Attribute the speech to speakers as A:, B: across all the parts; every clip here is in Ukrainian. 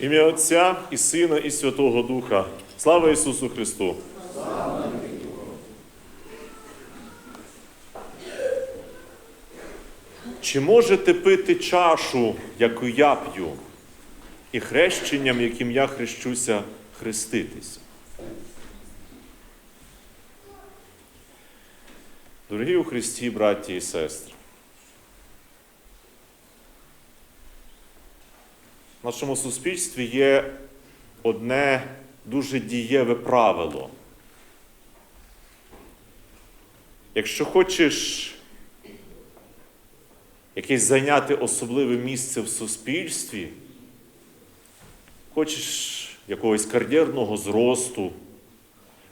A: Ім'я Отця і Сина, і Святого Духа. Слава Ісусу Христу! Чи можете пити чашу, яку я п'ю, і хрещенням, яким я хрещуся, хреститися? Дорогі у Христі, браті і сестри, нашому суспільстві є одне дуже дієве правило. Якщо хочеш якесь зайняти особливе місце в суспільстві, хочеш якогось кар'єрного зросту,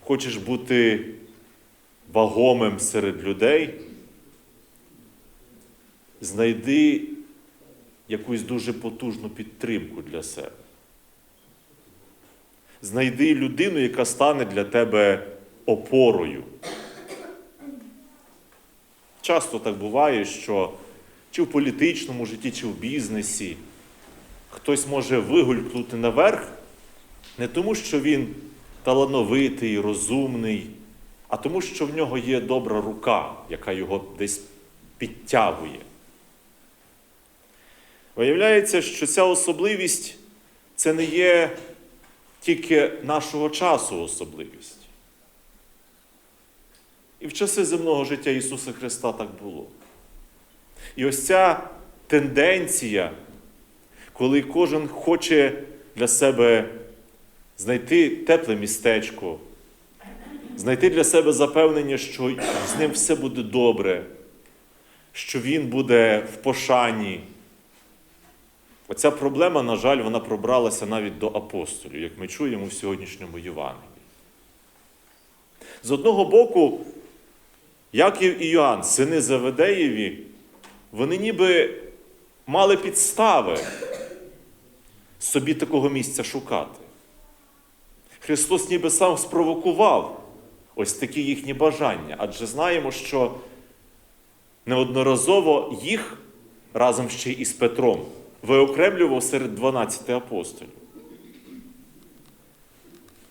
A: хочеш бути вагомим серед людей, знайди якусь дуже потужну підтримку для себе. Знайди людину, яка стане для тебе опорою. Часто так буває, що чи в політичному житті, чи в бізнесі хтось може вигулькнути наверх не тому, що він талановитий, розумний, а тому, що в нього є добра рука, яка його десь підтягує. Виявляється, що ця особливість це не є тільки нашого часу особливість. І в часи земного життя Ісуса Христа так було. І ось ця тенденція, коли кожен хоче для себе знайти тепле містечко, знайти для себе запевнення, що з ним все буде добре, що він буде в пошані. Оця проблема, на жаль, вона пробралася навіть до апостолів, як ми чуємо в сьогоднішньому Євангелії. З одного боку, Яків і Йоанн, сини Заведеєві, вони ніби мали підстави собі такого місця шукати. Христос ніби сам спровокував ось такі їхні бажання, адже знаємо, що неодноразово їх разом ще й із Петром виокремлював серед 12 апостолів.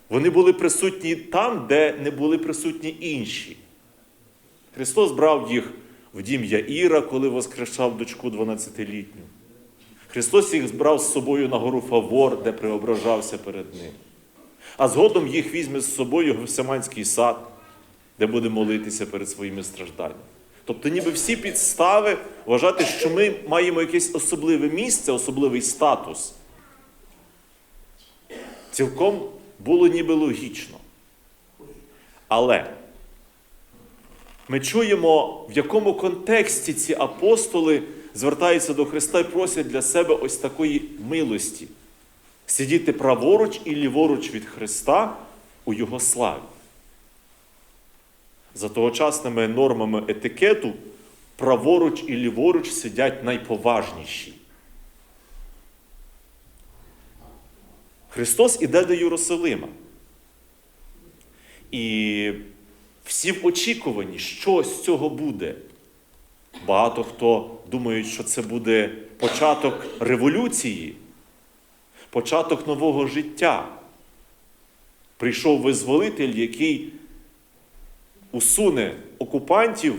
A: Вони були присутні там, де не були присутні інші. Христос брав їх в дім Яїра, коли воскрешав дочку 12-літню. Христос їх збрав з собою на гору Фавор, де преображався перед ним. А згодом їх візьме з собою в Гефсиманський сад, де буде молитися перед своїми стражданнями. Тобто, ніби всі підстави вважати, що ми маємо якесь особливе місце, особливий статус. Цілком було ніби логічно. Але ми чуємо, в якому контексті ці апостоли звертаються до Христа і просять для себе ось такої милості сидіти праворуч і ліворуч від Христа у Його славі. За тогочасними нормами етикету, праворуч і ліворуч сидять найповажніші. Христос іде до Єрусалима. І всі в очікуванні, що з цього буде. Багато хто думає, що це буде початок революції, початок нового життя. Прийшов визволитель, який усуне окупантів,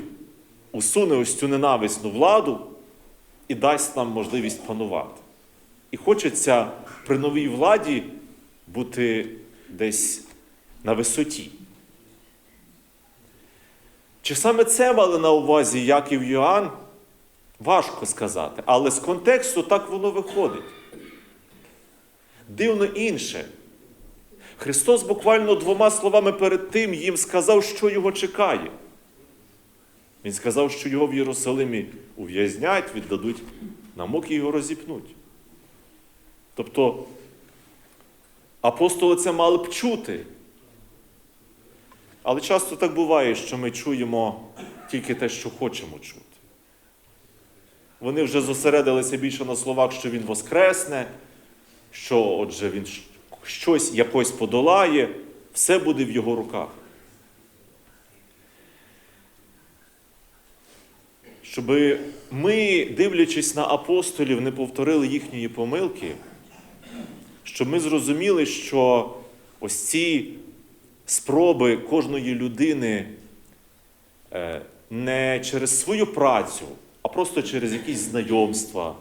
A: усуне ось цю ненависну владу і дасть нам можливість панувати. І хочеться при новій владі бути десь на висоті. Чи саме це мали на увазі Яків Йоанн? Важко сказати, але з контексту так воно виходить. Дивно інше. Христос буквально двома словами перед тим їм сказав, що його чекає. Він сказав, що його в Єрусалимі ув'язнять, віддадуть на муки його розіпнуть. Тобто апостоли це мали б чути. Але часто так буває, що ми чуємо тільки те, що хочемо чути. Вони вже зосередилися більше на словах, що Він воскресне, що отже він щось якось подолає, все буде в його руках. Щоб ми, дивлячись на апостолів, не повторили їхньої помилки, щоб ми зрозуміли, що ось ці спроби кожної людини е, не через свою працю, а просто через якісь знайомства,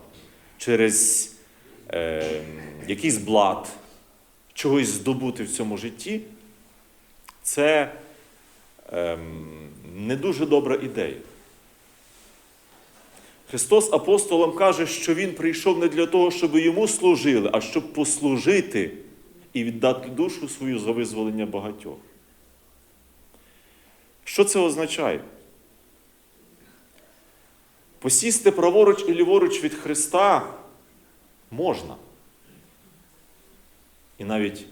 A: через е, якийсь блат, чогось здобути в цьому житті, це ем, не дуже добра ідея. Христос апостолам каже, що Він прийшов не для того, щоб йому служили, а щоб послужити і віддати душу свою за визволення багатьох. Що це означає? Посісти праворуч і ліворуч від Христа можна. І навіть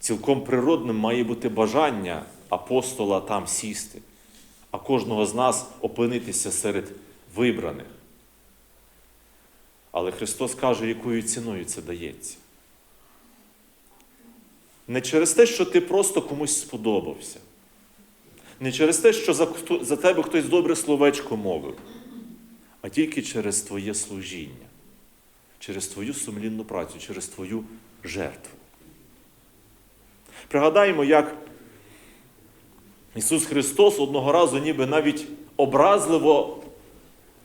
A: цілком природним має бути бажання апостола там сісти, а кожного з нас опинитися серед вибраних. Але Христос каже, якою ціною це дається. Не через те, що ти просто комусь сподобався. Не через те, що за, за тебе хтось добре словечко мовив, а тільки через твоє служіння, через твою сумлінну працю, через твою жертву. Пригадаємо, як Ісус Христос одного разу ніби навіть образливо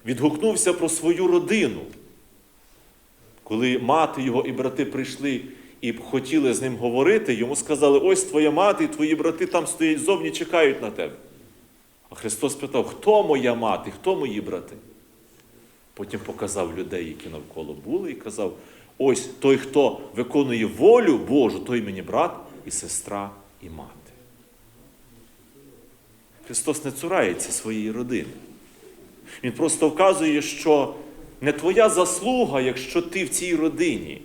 A: відгукнувся про свою родину, коли мати його і брати прийшли і хотіли з ним говорити, йому сказали: ось твоя мати і твої брати там стоять зовні, чекають на тебе. А Христос питав, хто моя мати, хто мої брати? Потім показав людей, які навколо були, і казав: ось той, хто виконує волю Божу, той мені брат і сестра, і мати. Христос не цурається своєї родини. Він просто вказує, що не твоя заслуга, якщо ти в цій родині.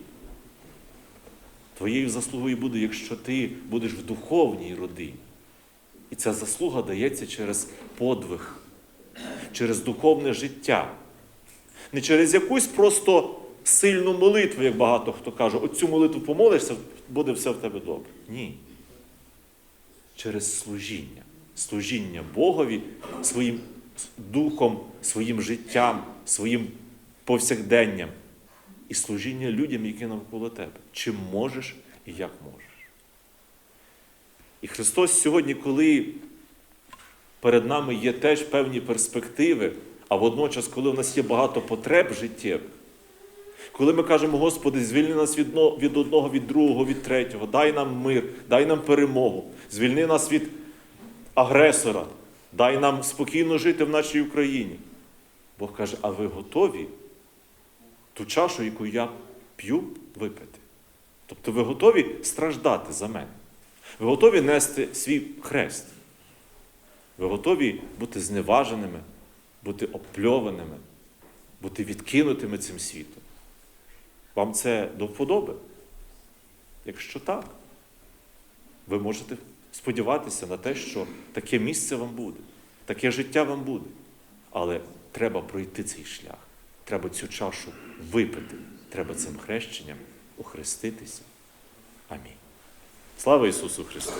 A: Твоєю заслугою буде, якщо ти будеш в духовній родині. І ця заслуга дається через подвиг, через духовне життя. Не через якусь просто сильну молитву, як багато хто каже, оцю молитву помолишся, буде все в тебе добре. Ні. Через служіння. Служіння Богові своїм духом, своїм життям, своїм повсякденням. І служіння людям, які навколо тебе. Чим можеш і як можеш. І Христос сьогодні, коли перед нами є теж певні перспективи, а водночас, коли в нас є багато потреб життєвих, коли ми кажемо, Господи, звільни нас від одного, від другого, від третього, дай нам мир, дай нам перемогу, звільни нас від агресора, дай нам спокійно жити в нашій Україні. Бог каже, а ви готові ту чашу, яку я п'ю, випити? Тобто ви готові страждати за мене? Ви готові нести свій хрест? Ви готові бути зневаженими, бути опльованими, бути відкинутими цим світом? Вам це до вподоби? Якщо так, ви можете сподіватися на те, що таке місце вам буде, таке життя вам буде. Але треба пройти цей шлях. Треба цю чашу випити. Треба цим хрещенням охреститися. Амінь. Слава Ісусу Христу!